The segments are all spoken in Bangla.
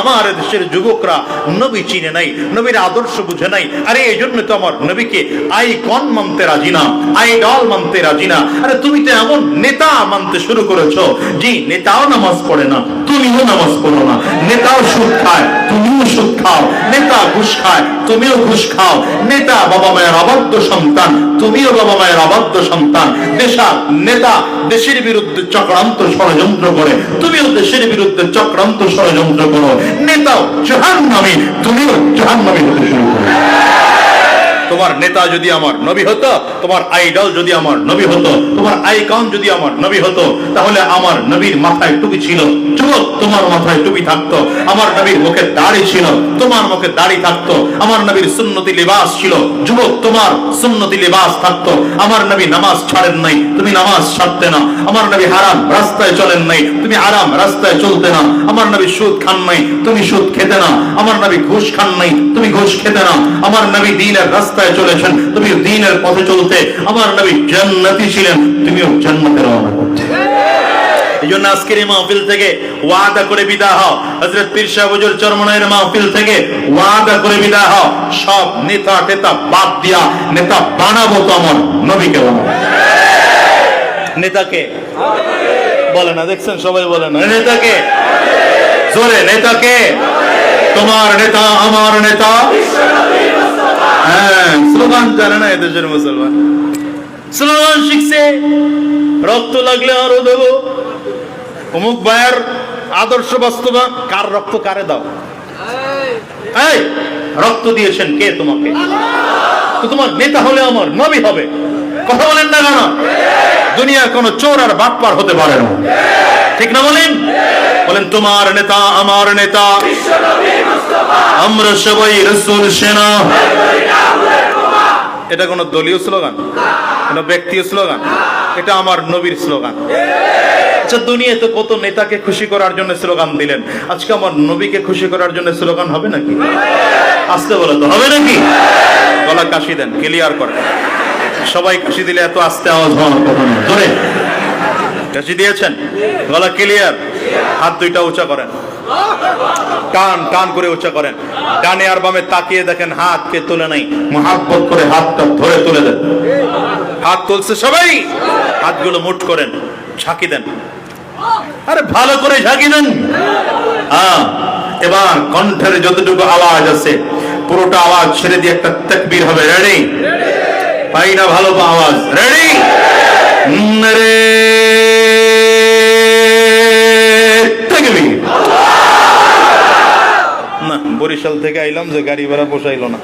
আমার দেশের যুবকরা নবী চিনে নাই, নবীর আদর্শ বুঝে নাই। আরে এই জন্য তো আমার নবীকে আইকন মানতে রাজি না, আই আইডল মানতে রাজি না। আরে তুমি তো এমন নেতা মানতে শুরু করেছ জি নেতাও নামাজ পড়ে না, তুমিও নামাজ পড়ো না। নেতাও সুদ খায় তুমিও ওষুধ খাও, নেতা ঘুষ খায়, তুমিও ঘুষ খাও। নেতা বাবা মায়ের অবাধ্য সন্তান, তুমিও বাবা মায়ের অবাধ্য সন্তান। দেশা নেতা, দেশের বিরুদ্ধে চক্রান্ত ষড়যন্ত্র করে, তুমিও দেশের বিরুদ্ধে চক্রান্ত ষড়যন্ত্র করো। নেতাও জাহান্নামী, তুমিও জাহান্নামী হতে শুরু করো। তোমার নেতা যদি আমার নবী হতো, তোমার আইডল যদি আমার নবী হতো, তোমার আইকন যদি আমার নবী হতো, তাহলে আমার নবীর মাথায় টুপি ছিল। যুবক তোমার মাথায় টুপি থাকতো। আমার নবীর মুখে দাড়ি ছিল। তোমার মুখে দাড়ি থাকতো। আমার নবীর সুন্নতি লিবাস ছিল। যুবক, তোমার সুন্নতি লিবাস থাকতো। আমার নবী নামাজ ছাড়েন নাই। তুমি নামাজ ছাড়তে না। আমার নবী হারাম রাস্তায় চলেন নাই। তুমি আরাম রাস্তায় চলতে না। আমার নবী সুদ খান নাই। তুমি সুদ খেতে না। আমার নবী ঘুষ খান নাই। তুমি ঘুষ খেতে না। আমার নবী দিনের রাস্তায় চলেছেন। তুমি দিনের পথে চলতে আমার নবী জান্নাতি ছিলেন, তুমিও জান্নাতে রওনা করতে। এই জন্য আজকের এই মাহফিল থেকে ওয়াদা করে বিদা হও। হজরত পীর মাহফিল থেকে ওয়াদা করে বিদা হও। সব নেতা টেতা বাদ দিয়া নেতা বানাবো তো আমার নবীকে বানাবো। নেতাকে? বলে না, দেখছেন? সবাই বলে না। নেতাকে? জোরে, নেতাকে? তোমার নেতা, আমার নেতা? হ্যাঁ রক্ত লাগলে আরও অমুক ভাইয়ের আদর্শ কার রক্ত কারে দাও? রক্ত দিয়েছেন কে তোমাকে? তো তোমার নেতা হলে আমার নবী হবে। কথা বলেন না কেন? দুনিয়ার কোন চোর আর বাটপার হতে পারে না। ঠিক না বলেন? বলেন, তোমার নেতা, আমার নেতা। আমরা সবাই রসুল সেনা। এটা কোন দলীয় স্লোগান? কোন ব্যক্তির স্লোগান? এটা আমার নবীর স্লোগান। আচ্ছা দুনিয়াতে কত নেতাকে খুশি করার জন্য স্লোগান দিলেন? আজকে আমার নবীকে খুশি করার জন্য স্লোগান হবে নাকি? আসতে বলে তো, হবে নাকি? গলা কাশি দেন, ক্লিয়ার করেন। সবাই কাশি দিলে এত আস্তে আওয়াজ ধরে। কাশি দিয়েছেন? গলা ক্লিয়ার? হাত দুইটা উঁচা করেন। টান টান করে উঁচা করেন। ডানে আর বামে তাকিয়ে দেখেন হাতকে তুলে নাই। মহাব্বত করে হাতটা ধরে তুলে দেন। হাত তুলছে সবাই। হাতগুলো মুঠ করেন, ঝাঁকি দেন। আরে ভালো করে ঝাঁকি দেন। হ্যাঁ এবার কণ্ঠের যতটুকু আওয়াজ আছে, পুরোটা আওয়াজ ছেড়ে দিয়ে একটা তাকবীর হবে। রেডি পাই না ভালো আওয়াজ? রেডি রে তাকবীর না বরিশাল থেকে আইলাম যে গাড়ি ভাড়া পোষাইলো না।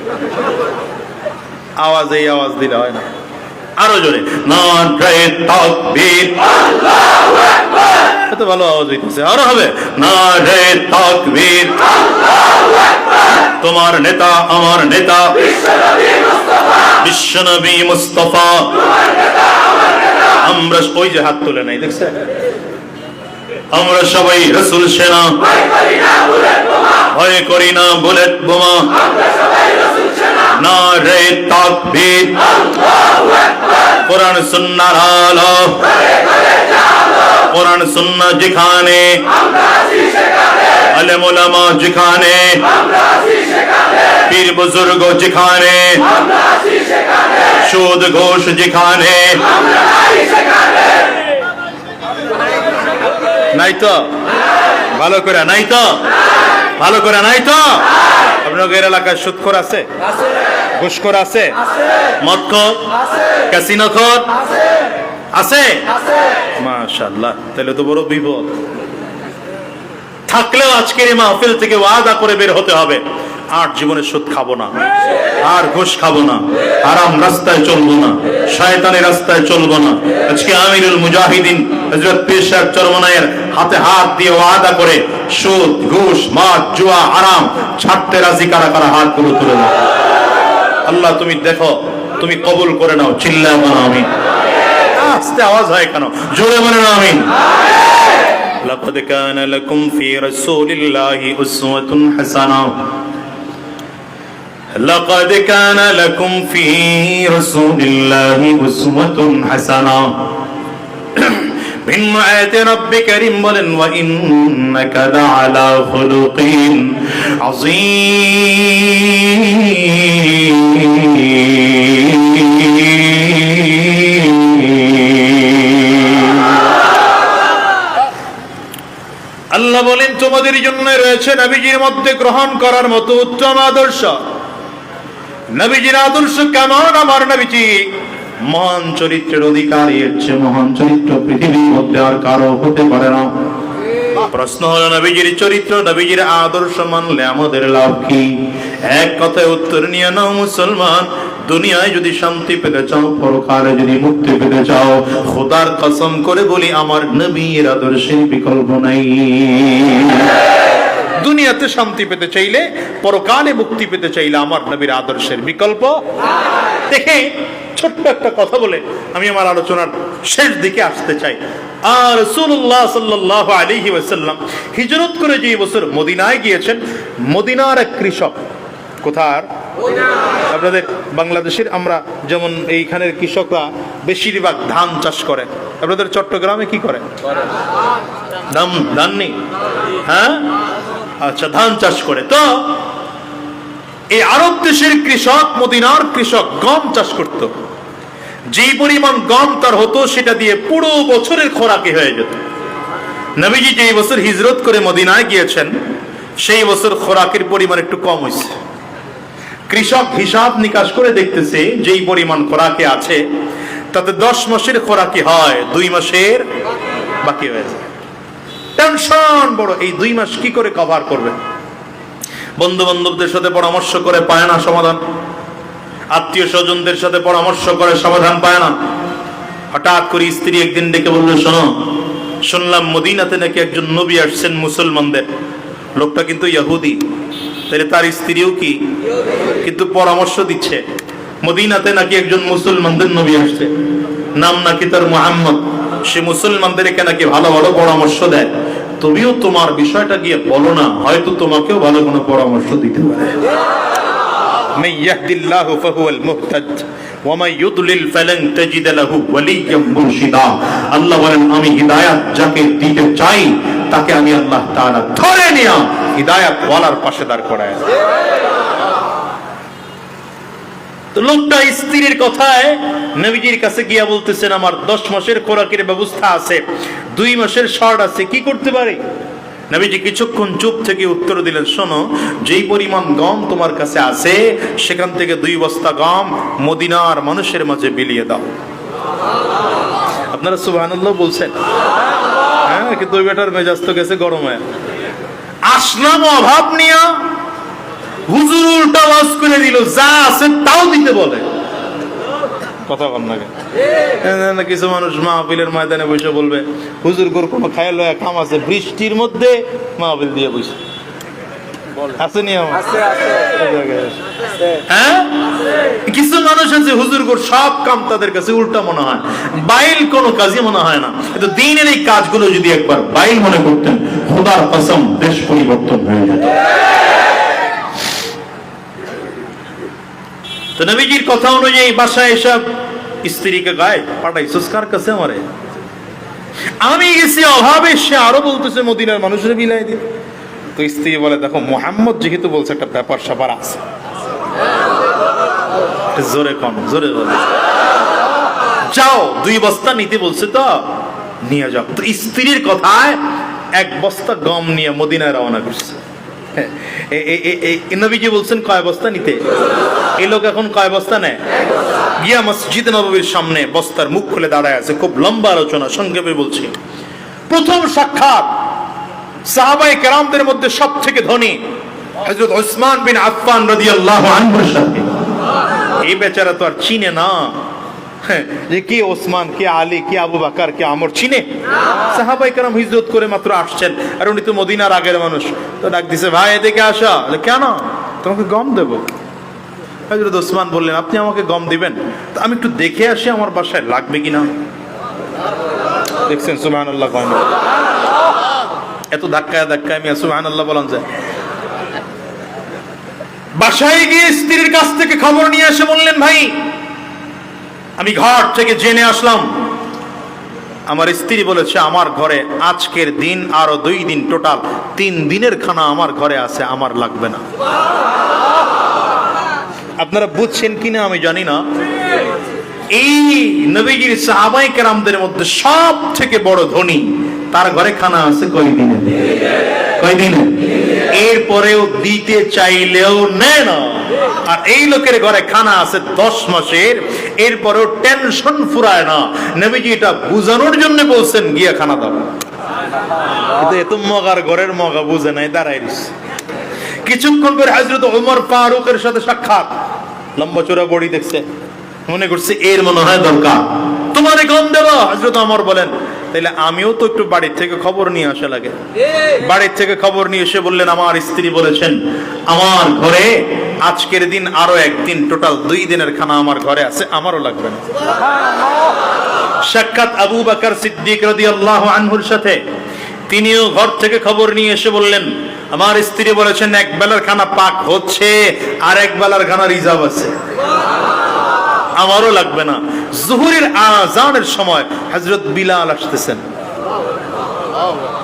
আওয়াজ এই আওয়াজ দিলে হয় না। আরও জোরে এত ভালো আওয়াজ হইতেছে। আরও হবে তোমার নেতা, আমার নেতা। বিশ্বনবী মুস্তফা। আমরা ওই যে হাত তুলে নাই দেখছে আমরা সবাই রসুল সেনা। ভয় করি না বুলেট বোমা। না রে তাকবীর। কোরআন সুন্নার আলো। কোরআন সুন্না যেখানে। আলেম ওলামা যেখানে। পীর বুজুর্গ যেখানে। সুদ ঘোষ যেখানে। নাই তো? ভালো করে নাই তো? ভালো করে নাই তো? আপনাদের এলাকায় সুৎখর আছে? ঘুষখোর আছে? মদখোর? ক্যাসিনোখোর? আছে? মাশাল্লাহ তাহলে তো বড় বিপদ। থাকলেও আজকের এই মাহফিল থেকে ওয়াদা করে বের হতে হবে। আর জীবনে সুদ খাবো না আর ঘুষ খাবো না আরাম রাস্তায় চলবো না শয়তানের রাস্তায় চলবো না আজকে আমিরুল মুজাহিদিন হযরত পীর সাহেব চরমনায়ের হাতে হাত দিয়ে ওয়াদা করে সুদ ঘুষ মদ জুয়া আরাম ছাড়তে রাজি কারা কারা হাত গুলো তুলে দাও আল্লাহ তুমি দেখো তুমি কবুল করে নাও চিল্লা মানো আমি আস্তে আওয়াজ হয় কেন জোরে বলে না আমি لقد كان لكم في رسول الله أسوة حسنة لقد كان لكم في رسول الله أسوة حسنة ভিন্ন আয়াতে রব্বে কারীম বলেন ওয়া ইন্নাকা লাআলা খুলুকিন আযীম আল্লাহ বলেন তোমাদের জন্য রয়েছে নবীজির মধ্যে গ্রহণ করার মতো উত্তম আদর্শ নবীজির আদর্শ কেমন আমার নবীজি? মহান চরিত্রের মহান চরিত্র পৃথিবীর মধ্যে আর কারও হতে পারে না। প্রশ্ন নবীজির চরিত্র, নবীজির আদর্শ মানলে আমাদের লাভ কি? এক কথায় উত্তর নিয়ে নাও মুসলমান, দুনিয়ায় যদি শান্তি পেতে চাও, পরকালে যদি মুক্তি পেতে চাও, খোদার কসম করে বলি, আমার নবীর আদর্শের বিকল্প নাই। দুনিয়াতে শান্তি পেতে চাইলে পরকালে মুক্তি পেতে চাইলে আমার নবীর আদর্শের বিকল্প দেখে ছোট্ট একটা কথা বলে আমি আমার আলোচনার শেষ দিকে আসতে চাই। আর রাসূলুল্লাহ সাল্লাল্লাহু আলাইহি ওয়াসাল্লাম হিজরত করে যে বছর মদিনায় গিয়েছেন মদিনার এক কৃষক কোথার? আপনাদের বাংলাদেশের আমরা যেমন এইখানের কৃষকরা বেশিরভাগ ধান চাষ করে আপনাদের চট্টগ্রামে কি করে ধান ধান নেই। হ্যাঁ? আচ্ছা ধান চাষ করে। তো, এই আরব দেশের কৃষক, মদিনার কৃষক গম চাষ করত। যেই পরিমাণ গম তার হতো, সেটা দিয়ে পুরো বছরের খোরাকি হয়ে যেত। নবীজি যেই বছর হিজরত করে মদিনায় গিয়েছেন, সেই বছর খোরাকের পরিমাণ একটু কম হয়েছে। কৃষক হিসাব নিকাশ করে দেখতেছে, যেই পরিমাণ খোরাকে আছে, তাতে দশ মাসের খোরাকি হয়, দুই মাসের বাকি হয়ে যায়। টেনশন বড়, এই দুই মাস কি করে কভার করবে? বন্ধু বান্ধবদের সাথে পরামর্শ করে পায় না সমাধান। আত্মীয় স্বজনদের সাথে পরামর্শ করে সমাধান পায় না। হঠাৎ করে স্ত্রী একদিন ডেকে বলল, শোনো, শুনলাম মদিনাতে নাকি একজন নবী আসছেন মুসলমানদের। লোকটা কিন্তু ইহুদি। তাহলে তার স্ত্রীও কি? কিন্তু পরামর্শ দিচ্ছে, মদিনাতে নাকি একজন মুসলমানদের নবী আসছে। নাম নাকি তার মোহাম্মদ। সে মুসলমানদেরকে নাকি ভালো ভালো পরামর্শ দেয়। তুমিও তোমার বিষয়টা গিয়ে বলো না, হয়তো তোমাকেও ভালো কোনো পরামর্শ দিতে পারে। আল্লাহ আমি হিদায়াত চাই, তাকে আমি আল্লাহ পাশে দাঁড় করায় লোকটা স্ত্রীর কথায় নবীজির কাছে গিয়া বলতেছেন, আমার দশ মাসের খোরাকের ব্যবস্থা আছে, দুই মাসের শর্ট আছে, কি করতে পারি? নবীজি কিছুক্ষণ চুপ থেকে উত্তর দিলেন, শোনো, যেই পরিমাণ গম তোমার কাছে আছে, সেখান থেকে দুই বস্তা গম মদিনার মানুষের মাঝে বিলিয়ে দাও। আপনারা সুবহানাল্লাহ বলছেন। হ্যাঁ কিন্তু ওই বেটার মেজাজ তো গেছে গরমে। আসলাম অভাব নিয়া হুজুর উল্টা ওয়াজ করে দিল যা আছে তাও দিতে বলে। কথা বল না কেন? না, না, কিছু মানুষ মাহফিলের ময়দানে বসে বলবে হুজুর গোর কোনো খায় লয়া কাম আছে বৃষ্টির মধ্যে মাহফিল দিয়ে বসে। আমার? হ্যাঁ? কিছু মানুষ আছে হুজুর গোর সব কাম তাদের কাছে উল্টা মনে হয় বাইল কোনো কাজই মনে হয় না। কিন্তু দিনের এই কাজগুলো যদি একবার বাইল মনে করতেন খোদার কসম দেশ পরিবর্তন হয়ে যেত। তো নবীজির কথা অনুযায়ী বাসায় এসব স্ত্রীকে গায়ে পাঠাইছস কার কাছে আমারে। আমি গেছি অভাবে, সে আরও বলতেছে, মদিনার মানুষের বিলাই দিন তো স্ত্রী বলে, দেখো, মোহাম্মদ যেহেতু বলছে, একটা ব্যাপার স্যাপার আছে। জোরে কন, জোরে বলে। যাও, দুই বস্তা নিতে বলছে তো, নিয়ে যাও। তো স্ত্রীর কথায় এক বস্তা গম নিয়ে মদিনায় রওনা করছে। নবীজি বলছেন, কয় বস্তা নিতে? এই লোক এখন কয় বস্তা নেয়? গিয়া মসজিদ নবীর সামনে বস্তার মুখ খুলে দাঁড়ায় আছে, খুব লম্বা আলোচনা, সংক্ষেপে বলছি। প্রথম সাক্ষাৎ সাহাবাই কেরামদের মধ্যে সব থেকে ধনী হযরত ওসমান বিন আফফান রাদিয়াল্লাহু আনহুর সাথে। এই বেচারা তো আর চিনে না। যে কে ওসমান, কে আলী, কে আবু বাকার, কে আমর, চিনে? সাহাবাই কারাম হিজরত করে মাত্র আসছেন। আর উনি তো মদিনার আগের মানুষ। তো ডাক দিছে, ভাই, এদিকে আসা। কেন? তোমাকে গম দেব। হজরত ওসমান বললেন, আপনি আমাকে গম দিবেন? তো আমি একটু দেখে আসি আমার বাসায় লাগবে কিনা। দেখছেন সুবহান আল্লাহ না। এত ধাক্কায় ধাক্কায় আমি সুবহান আল্লাহ বলান যায় বাসায় গিয়ে স্ত্রীর কাছ থেকে খবর নিয়ে এসে বললেন, ভাই আমি ঘর থেকে জেনে আসলাম। আমার স্ত্রী বলেছে, আমার ঘরে আজকের দিন আরও দুই দিন টোটাল তিন দিনের খানা আমার ঘরে আছে, আমার লাগবে না। আপনারা বুঝছেন কিনা আমি জানি না। এই নবীজির সাহাবাই কেরামদের মধ্যে সব থেকে বড় ধনী, তার ঘরে খানা আছে কয় দিনে? কয় দিনে? এরপরেও দিতে চাইলেও নেয় না। আর এই লোকের ঘরে খানা আছে দশ মাসের, এরপরেও টেনশন ফুরায় না। নবীজি এটা বুঝানোর জন্য বলছেন, গিয়া খানা দাও। এত মগার ঘরের মগা বুঝে নাই দাঁড়াই কিছুক্ষণ পরে হজরত ওমর ফারুকের সাথে সাক্ষাৎ। লম্বা চোরা বড়ি দেখছে। মনে করছে, এর মনে হয় দরকার। তোমারে গম দেব হজরত অমর বলেন তাইলে আমিও তো একটু বাড়ির থেকে খবর নিয়ে আসা লাগে। বাড়ির থেকে খবর নিয়ে এসে বললেন, আমার স্ত্রী বলেছেন, আমার ঘরে আজকের দিন আরও একদিন টোটাল দুই দিনের খানা আমার ঘরে আছে, আমারও লাগবে না। সাক্ষাৎ আবু বাকার সিদ্দিক রদি আল্লাহ আনহুর সাথে তিনিও ঘর থেকে খবর নিয়ে এসে বললেন, আমার স্ত্রী বলেছেন, এক বেলার খানা পাক হচ্ছে আর এক বেলার খানা রিজার্ভ আছে। আমারও লাগবে না। জহুরের আজানের সময় হযরত বিলাল আসতেছেন।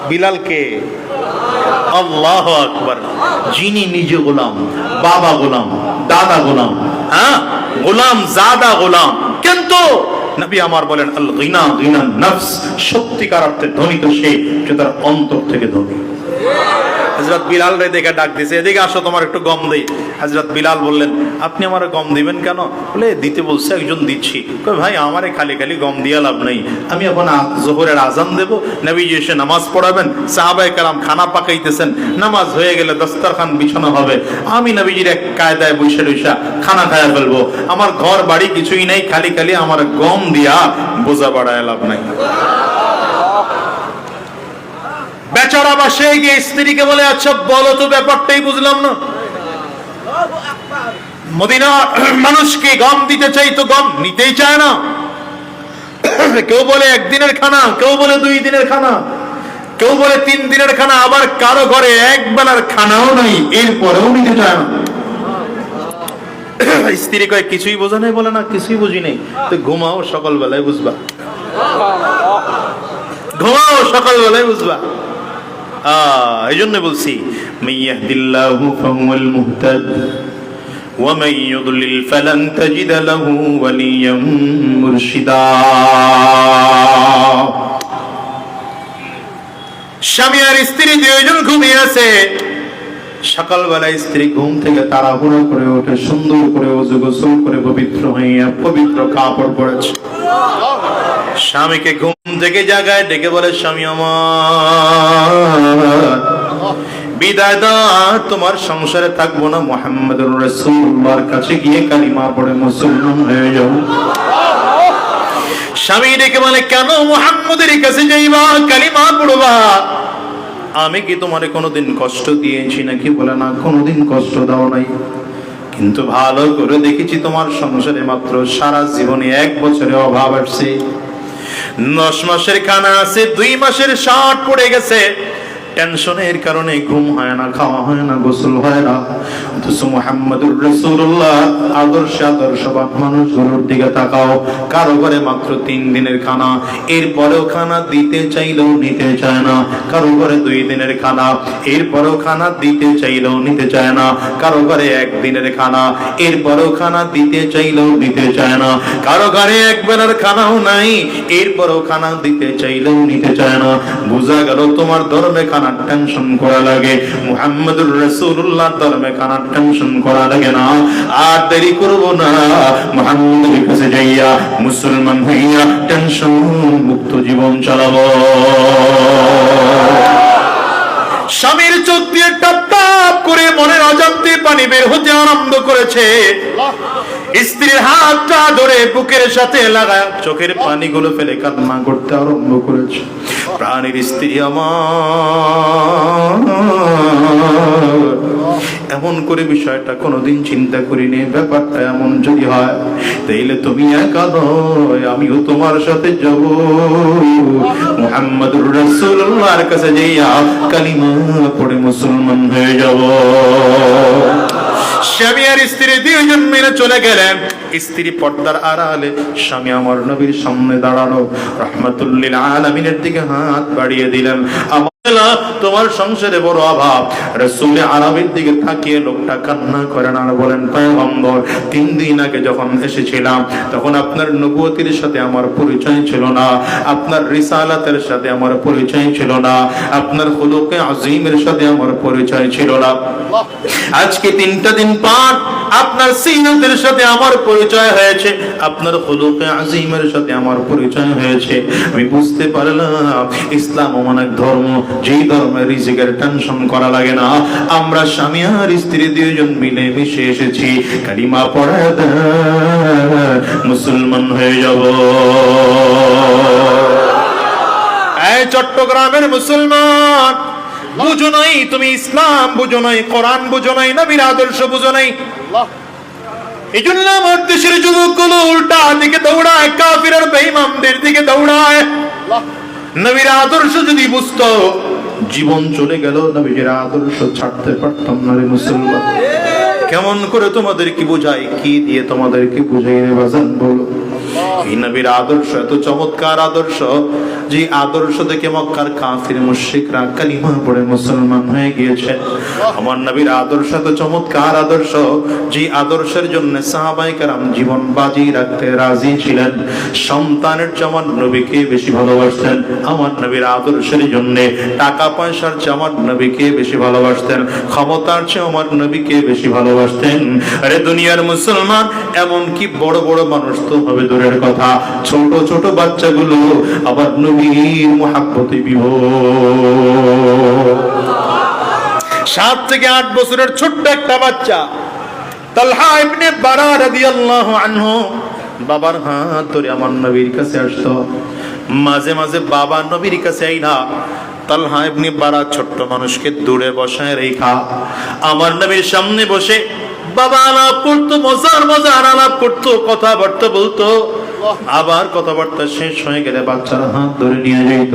বিলাল কে? আল্লাহ আকবর। যিনি নিজে গোলাম, বাবা গোলাম, দাদা গোলাম হ্যাঁ? গোলাম, জাদা গোলাম। কিন্তু নবী আমার বলেন আল গিনা গিনা নফস, সত্যিকার অর্থে ধনী তো সে যে তার অন্তর থেকে ধনী। হজরত বিলাল রে দেখে ডাক দিছে, এদিকে আসো, তোমার একটু গম দেই। হজরত বিলাল বললেন, আপনি আমার গম দিবেন কেন? বলে, দিতে বলছে একজন দিচ্ছি। ভাই, আমারে খালি খালি গম দিয়া লাভ নেই। আমি এখন জোহরের আজান দেব, নবীজি এসে নামাজ পড়াবেন সাহাবাই কালাম খানা পাকাইতেছেন। নামাজ হয়ে গেলে দস্তরখান বিছানো হবে। আমি নবীজির এক কায়দায় বসে বসে খানা খায়া ফেলব। আমার ঘর বাড়ি কিছুই নাই, খালি খালি আমার গম দিয়া বোঝা বাড়ায় লাভ নাই। বেচারা বাসে গিয়ে স্ত্রীকে বলে আচ্ছা বলো তো ব্যাপারটাই বুঝলাম না। মদিনা মানুষকে গম দিতে চাই তো গম নিতেই চায় না। কেউ বলে একদিনের খানা, কেউ বলে দুই দিনের খানা, কেউ বলে তিন দিনের খানা, আবার কারও ঘরে এক বেলার খানাও নাই, এরপরেও নিতে চায় না। স্ত্রী কয়, কিছুই বোঝা নাই? বলে, না, কিছুই বুঝি নাই। তো ঘুমাও সকাল বেলায় বুঝবা। ঘুমাও সকাল বেলায় বুঝবা। এই জন্য বলছি মাইয়াহদিল্লাহু ফাহুয়াল মুহতাদ ومن يضلل فلن تجد له وليا مرشدا স্বামী আর স্ত্রী দুইজন ঘুমিয়ে আছে সকালবেলা স্ত্রী ঘুম থেকে তাড়াহুড়ো করে ওঠে সুন্দর করে অজু গোসল করে পবিত্র হইয়া পবিত্র কাপড় পরেছে স্বামীকে ঘুম থেকে জাগায় ডেকে বলে, স্বামী আমার, বিদায় দাও, তোমার সংসারে থাকব না। মোহাম্মদুর রাসূলুল্লাহর কাছে গিয়ে কালিমা পড়ে, মুসলমান হয়ে যাও। স্বামী ডেকে বলে, কেন মোহাম্মদের কাছে যাইবা? কালিমা পড়বা। আমি কি তোমারে কোনোদিন কষ্ট দিয়েছি নাকি? বলে, না, কোনোদিন কষ্ট দাও নাই। কিন্তু ভালো করে দেখেছি, তোমার সংসারে মাত্র সারা জীবনে এক বছরে অভাব আসছে। দশ মাসের খানা আছে দুই মাসের শার্ট পড়ে গেছে। টেনশনের কারণে ঘুম হয় না, খাওয়া হয় না, গোসল হয় না। কারও ঘরে খানা। খানা দিতে চাইলেও খানা। খানা একদিনের খানা। খানা দিতে চাইলেও নিতে চায় না। কারও ঘরে এক বেলার খানাও নাই। এরপরেও খানা দিতে চাইলেও নিতে চায় না। বোঝা গেল তোমার ধর্মে খানার টেনশন করা লাগে। মুহাম্মদুর রাসূলুল্লাহ ধর্মে খানার টেনশন করা লাগে না। আর দেরি করব না। মুহাম্মদের কাছে যাইয়া মুসলমান হইয়া টেনশন মুক্ত জীবন চালাবো। স্বামীর চোখ দিয়ে টপ করে মনের অজান্তে পানি বের হতে আরম্ভ করেছে। স্ত্রীর হাতটা ধরে বুকের সাথে লাগায়, চোখের পানিগুলো ফেলে কান্না করতে আরম্ভ করেছে। প্রাণীর স্ত্রী আমার। এমন করে বিষয়টা কোনোদিন চিন্তা করিনি, ব্যাপারটা এমন যদি হয়, তাইলে তুমি একা নয়, আমিও তোমার সাথে যাব। মুহাম্মদুর রাসূলুল্লাহর কাছে যাইয়া কালিমা পড়ে মুসলমান হয়ে যাব। স্বামী আর স্ত্রী দুইজন মিলে চলে গেলেন। স্ত্রী পর্দার আড়ালে, স্বামী আমার নবীর সামনে দাঁড়াল। রহমতুল্লিল আলমিনের দিকে হাত বাড়িয়ে দিলেন। তোমার সংসারে বড় অভাব। রসুল আরবের দিকে তাকিয়ে লোকটা কান্না করেন আর বলেন, পয়গম্বর, তিন দিন আগে যখন এসেছিলাম, তখন আপনার নবুয়তির সাথে আমার পরিচয় ছিল না, আপনার রিসালাতের সাথে আমার পরিচয় ছিল না, আপনার হলুকে আজিমের সাথে আমার পরিচয় ছিল না। আজকে তিনটা দিন পর আপনার সিনাতের সাথে আমার পরিচয় হয়েছে, আপনার হলুকে আজিমের সাথে আমার পরিচয় হয়েছে। আমি বুঝতে পারলাম, ইসলাম এক ধর্ম যেই ধর্মে রিজিকের টেনশন করা লাগে না আমরা স্বামী আর স্ত্রী দুইজন মিলে মিশে এসেছি। কালিমা পড়ে দেন, মুসলমান হয়ে যাব। চট্টগ্রামের মুসলমান বুঝো নাই তুমি ইসলাম বুঝো নাই কোরআন বুঝো নাই নবীর আদর্শ বুঝো নাই। এই জন্য আমার দেশের যুবকগুলো উল্টা দিকে দৌড়ায় কাফির আর বেঈমানদের দিকে দৌড়ায়। নবীর আদর্শ যদি বুঝতো জীবন চলে গেল নবীর আদর্শ ছাড়তে পারতাম না রে মুসলমান। কেমন করে তোমাদের কি বোঝাই কি দিয়ে তোমাদেরকে বুঝাই রে বাজান বলো। এই নবীর আদর্শ, এত চমৎকার আদর্শ, যে আদর্শ মক্কার কাফির কালিমা পড়ে মুসলমান হয়ে আমার নবীর আদর্শ এত চমৎকার আদর্শ, যে আদর্শের জন্য সাহাবাই কারাম জীবন বাজি রাখতে রাজি ছিলেন। সন্তানের আমার নবীকে বেশি ভালোবাসতেন। আমার নবীর আদর্শের জন্য টাকা পয়সার চেয়ে আমার নবীকে বেশি ভালোবাসতেন। ক্ষমতার চেয়ে আমার নবীকে বেশি ভালোবাসতেন। আরে দুনিয়ার মুসলমান এমন কি বড় বড় মানুষ তো হবে দূরের কথা। ছোট ছোট বাচ্চাগুলো আবার নবীর বিভোর। সাত থেকে আট বছরের ছোট্ট একটা বাচ্চা। তালহা বারা বাবার আমার নবীর কাছে মাঝে মাঝে বাবা নবীর কাছে আইনা, তালহা বারা ছোট্ট মানুষকে দূরে বসায় রেখা। আমার নবীর সামনে বসে, বাবা, আলাপ করতো, মজার মজার আলাপ করতো, কথাবার্তা বলতো। আবার কথাবার্তা শেষ হয়ে গেলে বাচ্চারা হাত ধরে নিয়ে যেত।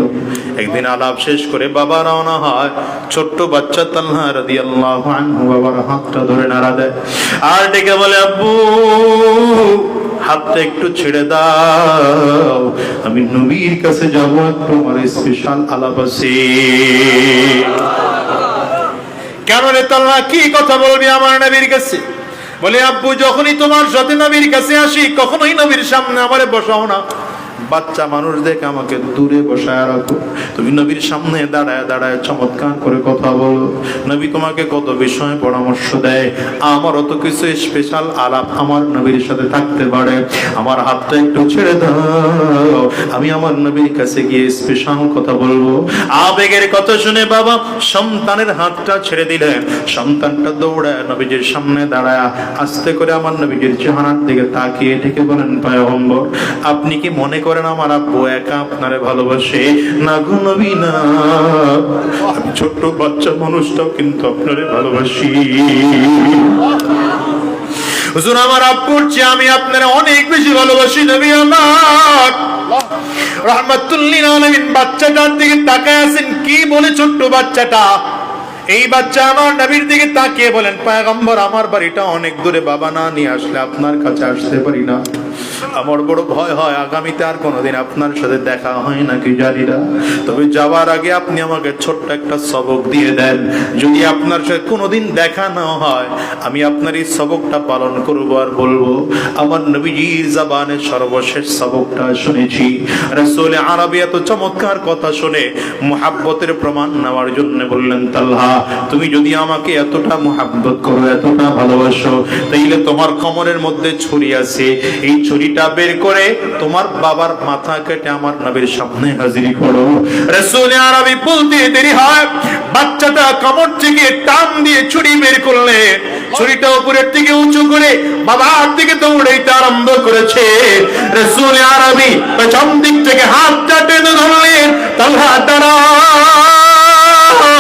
একদিন আলাপ শেষ করে বাবা রওনা হয়, ছোট্ট বাচ্চা তাল্লা রাদিয়াল্লাহু আনহু বাবার হাতটা ধরে নাড়া দেয়। আর ডেকে বলে, আব্বু, হাতটা একটু ছেড়ে দাও। আমি নবীর কাছে যাব একটু আমার স্পেশাল আলাপ আছে। কেন রে তাল্লা কি কথা বলবি আমার নবীর কাছে? বলে আব্বু যখনই তোমার সাথে নবীর কাছে আসি কখনোই নবীর সামনে আমারে বসাও না। বাচ্চা মানুষ দেখে আমাকে দূরে বসায় রাখো। তুমি নবীর সামনে দাঁড়ায় দাঁড়ায় চমৎকার করে কথা বলো। নবী তোমাকে কত বিষয়ে পরামর্শ দেয়? আমার অত কিছু স্পেশাল আলাপ আমার নবীর সাথে থাকতে পারে। আমার হাতটা একটু ছেড়ে দাও। আমি আমার নবীর কাছে গিয়ে স্পেশাল কথা বলব। আবেগের কথা শুনে বাবা সন্তানের হাতটা ছেড়ে দিলেন। সন্তানটা দৌড়ায় নবীজির সামনে দাঁড়ায়। আস্তে করে আমার নবীজির চেহারার দিকে তাকিয়ে ঢেকে বলেন পায়ম্বর আপনি কি মনে করেন আমার আব্বু, একা আপনারে ভালোবাসে। না গো নবী না আমি ছোট্ট বাচ্চা মানুষটাও কিন্তু আপনারে ভালোবাসি। হুজুর, আমার আব্বুর চেয়ে আমি আপনার অনেক বেশি ভালোবাসি নবী আমার। রহমাতুল্লিন আলামিন, বাচ্চাটার দিকে তাকায় আছেন, কি বলে ছোট্ট বাচ্চাটা? এই বাচ্চা আমার নবীর দিকে তাকিয়ে বলেন আমার বাড়িটা অনেক দূরে, বাবা না নিয়ে আসলে আপনার কাছে আসতে পারি না। আমার বড় ভয় হয়, আগামীতে আর কোনোদিন আপনার সাথে দেখা হয় নাকি জানি না। তবে যাওয়ার আগে আপনি আমাকে ছোট্ট একটা সবক দিয়ে দেন। যদি আপনার সাথে কোনোদিন দেখা না হয়, আমি আপনার এই সবকটা পালন করব আর বলব, আমার নবীজির জাবানের সর্বশেষ সবকটা শুনেছি। রসুল আরবি এত চমৎকার কথা শুনে মোহাব্বতের প্রমাণ নেওয়ার জন্য বললেন তাল্লাহ তুমি যদি আমাকে এতটা মোহাব্বত করো, এতটা ভালোবাসো, তাইলে তোমার কমরের মধ্যে ছুরি আছে। এই ছুরিটা বের করে তোমার বাবার মাথা কেটে আমার নবীর সামনে হাজিরি করো। রসুল আরবি বলতে দেরি হয়। বাচ্চাটা কমর থেকে টান দিয়ে ছুরি বের করলে, ছুরিটা উপরের থেকে উঁচু করে বাবার দিকে দৌড়াইতে আরম্ভ করেছে। রসুল আরবি পেছন দিক থেকে হাতটা টেনে ধরলেন তাল্লা দাঁড়াও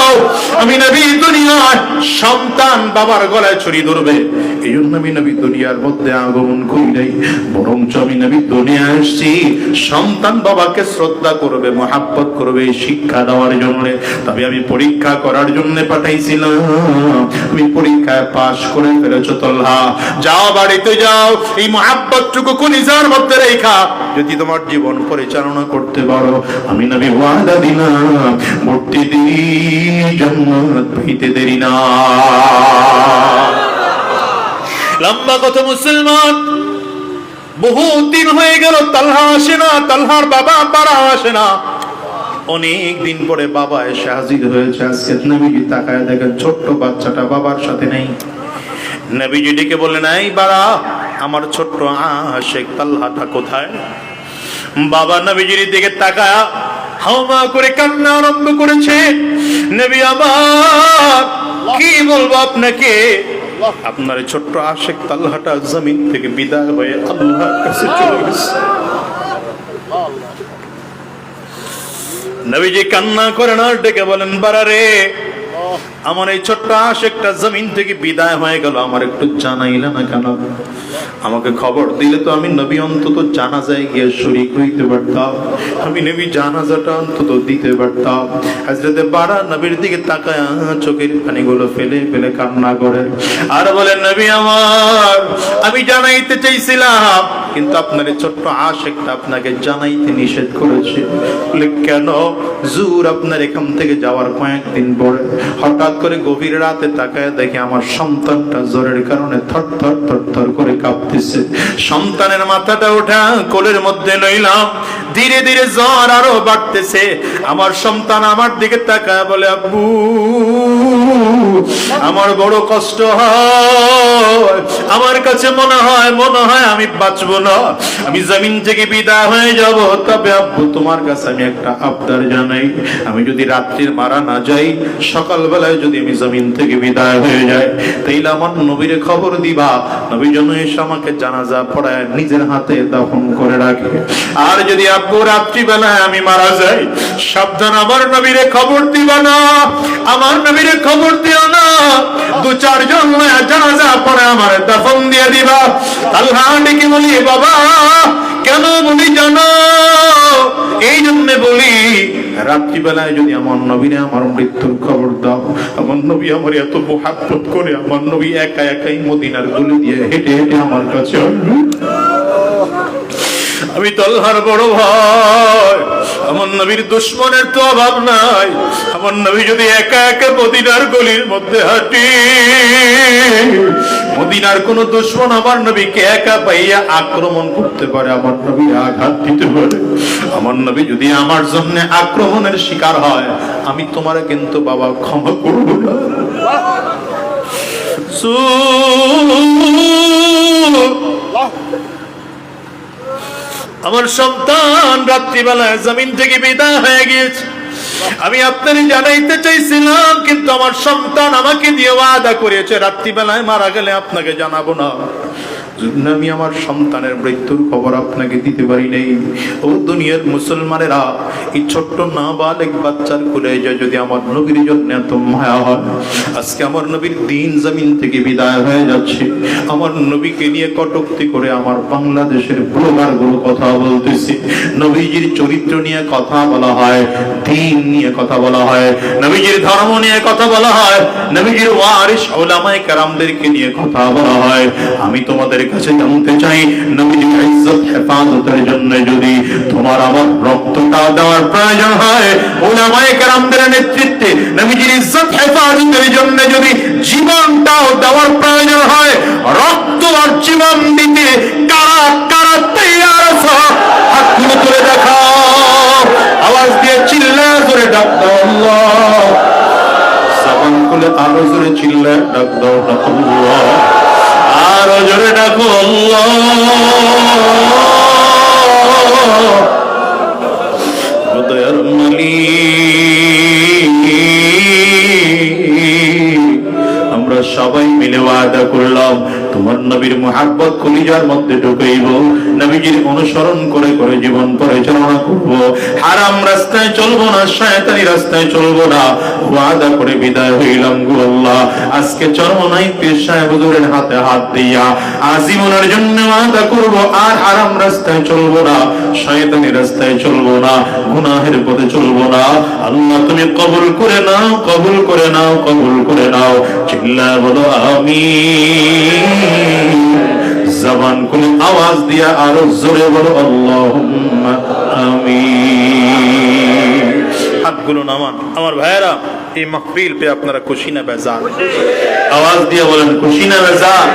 যাও আমি নবী দুনিয়ার সন্তান বাবার গলায় ছড়ি ধরবে। এই জন্য আমি নবী দুনিয়ার মধ্যে আগমন করি নাই, বরঞ্চ আমি নবী দুনিয়া আসছি। সন্তান বাবাকে শ্রদ্ধা করবে, মহাব্বত করবে, শিক্ষা দেওয়ার জন্য। তবে আমি পরীক্ষা করার জন্য পাঠাইছিলাম। তুমি পরীক্ষায় পাশ করে ফেলেছো তল্লা যাও বাড়িতে যাও, এই মহাব্বতটুকু কলিজার মধ্যে রেখা। যদি তোমার জীবন পরিচালনা করতে পারো, আমি নবী ওয়াদা দিলাম। মূর্তি দিই জান্নাত পাইতে দেরি না। লম্বা মুসলমান হয়ে গেল আসে না বাবা পাড়া আসে না। অনেক দিন পরে বাবা এসে হাজির হয়েছে, আজকে নবীজি তাকায় দেখেন ছোট্ট বাচ্চাটা বাবার সাথে নেই। নবীজি ডেকে বললেন, এই বাড়া, আমার ছোট্ট আশেক তাল্লাটা কোথায়? বাবা নবীজির দিকে তাকায় হাওমা করে কান্না আরম্ভ করেছে। নবী আমার, কি বলব আপনাকে? আপনার ছোট্ট আশেক তালহাটা জমিন থেকে বিদায় হয়ে আল্লাহর কাছে চলে গেছে। নবীজি কান্না করে না, ডেকে বলেন, বারারে আমার এই ছোট্ট আশেকটা জমিন থেকে বিদায় হয়ে গেল। আমার একটু জানাইলে না কেন? আমাকে খবর দিলে তো আমি নবী অন্তত জানাজায় গিয়ে শরিক হইতে পারতাম। আমি নবী জানাজাটা অন্তত দিতে পারতাম। হাজরতে বাড়া নবীর দিকে তাকায় চোখের পানিগুলো ফেলে ফেলে কান্না করে। আর বলে, নবী আমার, আমি জানাইতে চাইছিলাম কিন্তু আপনার ছোট্ট আশেকটা আপনাকে জানাইতে নিষেধ করেছে। কেন? জুর আপনার এখান থেকে যাওয়ার কয়েকদিন পরে। হঠাৎ করে গভীর রাতে তাকায় দেখে আমার সন্তানটা জ্বরের কারণে থর থর থর থর করে কাঁপতেছে। সন্তানের মাথাটা ওঠা, কোলের মধ্যে লইলাম। ধীরে ধীরে জ্বর আরও বাড়তেছে। আমার সন্তান আমার দিকে তাকায় বলে, আব্বু আমার বড় কষ্ট হয়। আমার কাছে মনে হয় মনে হয় আমি বাঁচবো না। আমি জমিন থেকে বিদায় হয়ে যাব। তবে আব্বু, তোমার কাছে আমি একটা আবদার জানাই। আমি যদি রাত্রির মারা না যাই, সকালবেলায় যদি আমি জমিন থেকে বিদায় হয়ে যাই, তাইলে আমার নবীর খবর দিবা। নবী যেন এসে আমাকে জানাজা পড়ায়, নিজের হাতে দাফন করে রাখে। আর যদি আব্বু রাত্রিবেলায় আমি মারা যাই, সাবধান, আমার নবীরে খবর দিবা না। আমার নবীরে খবর দিও না। দু চারজন জানাজা পরে আমার দাফন দিয়ে দিবা। আল্লাহ ডেকে বলি, বাবা, কেন বলি জানো? এই জন্য বলি, রাত্রিবেলায় যদি আমার নবীরে আমার মৃত্যুর খবর দাও, আমার নবী আমার এত মোহাব্বত করে, আমার নবী একা একাই মদিনার গলি দিয়ে হেঁটে হেঁটে আমার কাছে আমি তো আল্লাহর বড় ভাই। আমার নবীর দুশ্মনের তো অভাব নাই। আমার নবী যদি একা একা মদিনার গলির মধ্যে হাঁটি, মদিনার কোন দুশ্মন আমার নবীকে একা পাইয়া আক্রমণ করতে পারে, আমার নবী আঘাত দিতে পারে। আমার নবী যদি আমার জন্য আক্রমণের শিকার হয়, আমি তোমার কিন্তু বাবা ক্ষমা করব না। আমার সন্তান রাত্রিবেলায় জমিন থেকে বিদায় হয়ে গিয়েছে। আমি আপনারই জানাইতে চাইছিলাম, কিন্তু আমার সন্তান আমাকে দিয়ে ওয়াদা করেছে, রাত্রিবেলায় মারা গেলে আপনাকে জানাব না। আমি আমার সন্তানের মৃত্যুর খবর আপনাকে দিতে পারি নাই। ও দুনিয়ার মুসলমানেরা, এই ছোট্ট বাচ্চার যায় যদি আমার নবীর জন্য এত মায়া হয়, আজকে আমার নবীর দিন জমিন থেকে বিদায় হয়ে যাচ্ছে। আমার নবীকে নিয়ে করে আমার বাংলাদেশের কথা নবীজির চরিত্র নিয়ে কথা বলা হয়, দিন নিয়ে কথা বলা হয়, নবীজির ধর্ম নিয়ে কথা বলা হয়, নবীজির ওয়ারিস ওলামায়ে কেরামদেরকে নিয়ে কথা বলা হয়। আমি তোমাদের কাছে জানতে চাই নবীজির ইজ্জত, হেফাজতের জন্য যদি তোমার আমার রক্তটা দেওয়ার প্রয়োজন হয়, ওলামায়ে কেরামদের নেতৃত্বে নবীজির ইজ্জত, হেফাজতের জন্য যদি জীবনটাও দেওয়ার প্রয়োজন হয়, রক্ত আর জীবন দিতে কারা কারা তৈয়ার আছো? হাতগুলো তুলে দেখাও, আওয়াজ দিয়ে চিল্লা, জোরে ডাক দাও আল্লাহ। সাবান খুলে আরও জোরে চিল্লা, ডাক দাও আল্লাহ আরও জোরে ডাকো আল্লাহ। দয়ার মালিক। সবাই মিলে ওয়াদা করলাম। তোমার নবীর মোহাব্বত কলিজার মধ্যে ঢুকাইব। নবীজির অনুসরণ করে করে জীবন পরিচালনা করব। হারাম রাস্তায় চলবো না, শয়তানি রাস্তায় চলবো না। ওয়াদা করে বিদায় হইলাম গো আল্লাহ। আজকে চরমনাই পীর সাহেব হুজুরের হাতে হাত দিয়া। আজীবনের জন্য ওয়াদা করব, আর হারাম রাস্তায় চলবো না, শয়তানি রাস্তায় চলবো না, গুনাহের পথে চলবো না। আল্লাহ তুমি কবুল করে নাও, কবুল করে নাও, কবুল করে নাও। চিল্লা বলো আমি জবান খুলে আওয়াজ দিয়া আরও জোরে বলো আল্লাহ আমি হাতগুলো নামান। আমার ভাইয়েরা এই মাহফিল পে আপনারা খুশি না বেজান আওয়াজ দিয়ে বলেন খুশি না বেজার?